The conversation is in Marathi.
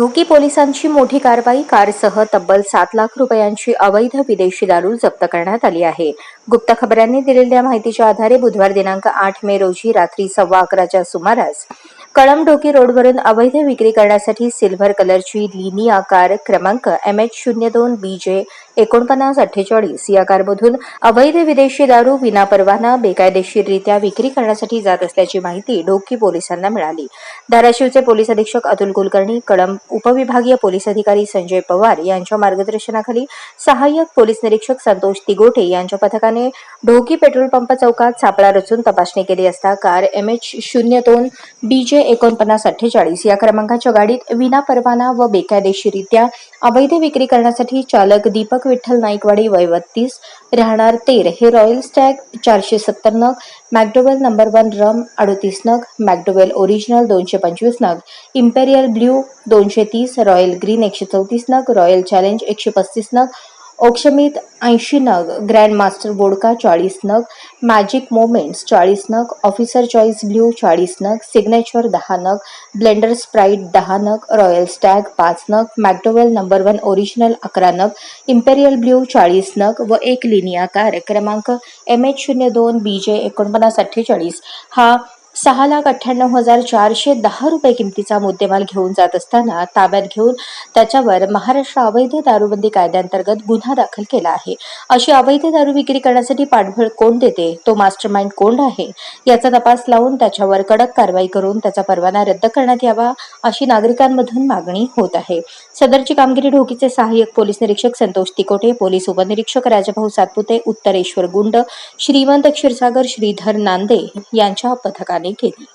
ढोकी पोलिसांची मोठी कारवाई कारसह तब्बल सात लाख रुपयांची अवैध विदेशी दारू जप्त करण्यात आली आहे. गुप्त खबरांनी दिलेल्या माहितीच्या आधारे बुधवार दिनांक आठ मे रोजी रात्री सव्वा अकराच्या सुमारास कळम ढोकी रोडवरून अवैध विक्री करण्यासाठी सिल्व्हर कलरची लिनिया कार क्रमांक एम एच शून्य दोन बी जे एकोणपन्नास अठ्ठेचाळीस या कारमधून अवैध विदेशी दारू विनापरवाना बेकायदेशीररित्या विक्री करण्यासाठी जात असल्याची माहिती ढोकी पोलिसांना मिळाली. धाराशिवचे पोलीस अधीक्षक अतुल कुलकर्णी कळंब उपविभागीय पोलीस अधिकारी संजय पवार यांच्या मार्गदर्शनाखाली सहाय्यक पोलीस निरीक्षक संतोष तिगोटे यांच्या पथकाने ढोकी पेट्रोल पंप चौकात सापळा रचून तपासणी केली असता कार एम एच शून्य दोन बीजे एकोणपन्नास अठ्ठेचाळीस या क्रमांकाच्या गाडीत विनापरवाना व बेकायदेशीरित्या अवैध विक्री करण्यासाठी चालक दीपक विठ्ठल नाईकवाडी वय बत्तीस राहणार तेर. हे रॉयल स्टॅग चारशे सत्तर नग. मॅकडोवेल नंबर वन रम अडतीस नग. मॅकडोवेल ओरिजिनल दोनशे पंचवीस नग. इम्पेरियल ब्ल्यू दोनशे तीस. रॉयल ग्रीन एकशे चौतीस नग. रॉयल चॅलेंज एकशे पस्तीस नग. औक्षमित ऐंशी नग ग्रँड मास्टर बोडका चाळीस नग मॅजिक मोमेंट्स चाळीस नग ऑफिसर चॉईस ब्ल्यू चाळीस नग सिग्नेचर दहा नग ब्लेंडर स्प्राईट दहा नग रॉयल स्टॅग पाच नग मॅक्डोवेल नंबर वन ओरिजिनल अकरा नग इम्पेरियल ब्ल्यू चाळीस नग व एक लिनिया कार क्रमांक एम एच शून्य दोन बी जे एकोणपन्नास अठ्ठेचाळीस. हा सहा लाख अठ्ठ्याण्णव हजार चारशे दहा रुपये किमतीचा मुद्देमाल घेऊन जात असताना ताब्यात घेऊन त्याच्यावर महाराष्ट्र अवैध दारूबंदी कायद्याअंतर्गत गुन्हा दाखल केला आहे. अशी अवैध दारू विक्री करण्यासाठी पाठबळ कोण देते? तो मास्टर माइंड कोण आहे? याचा तपास लावून त्याच्यावर कडक कारवाई करून त्याचा परवाना रद्द करण्यात यावा अशी नागरिकांमधून मागणी होत आहे. सदरची कामगिरी ढोकीचे सहाय्यक पोलीस निरीक्षक संतोष तिकोटे पोलीस उपनिरीक्षक राजाभाऊ सातपुते उत्तरेश्वर गुंड श्रीमंत क्षीरसागर श्रीधर नांदे यांच्या पथकाने केली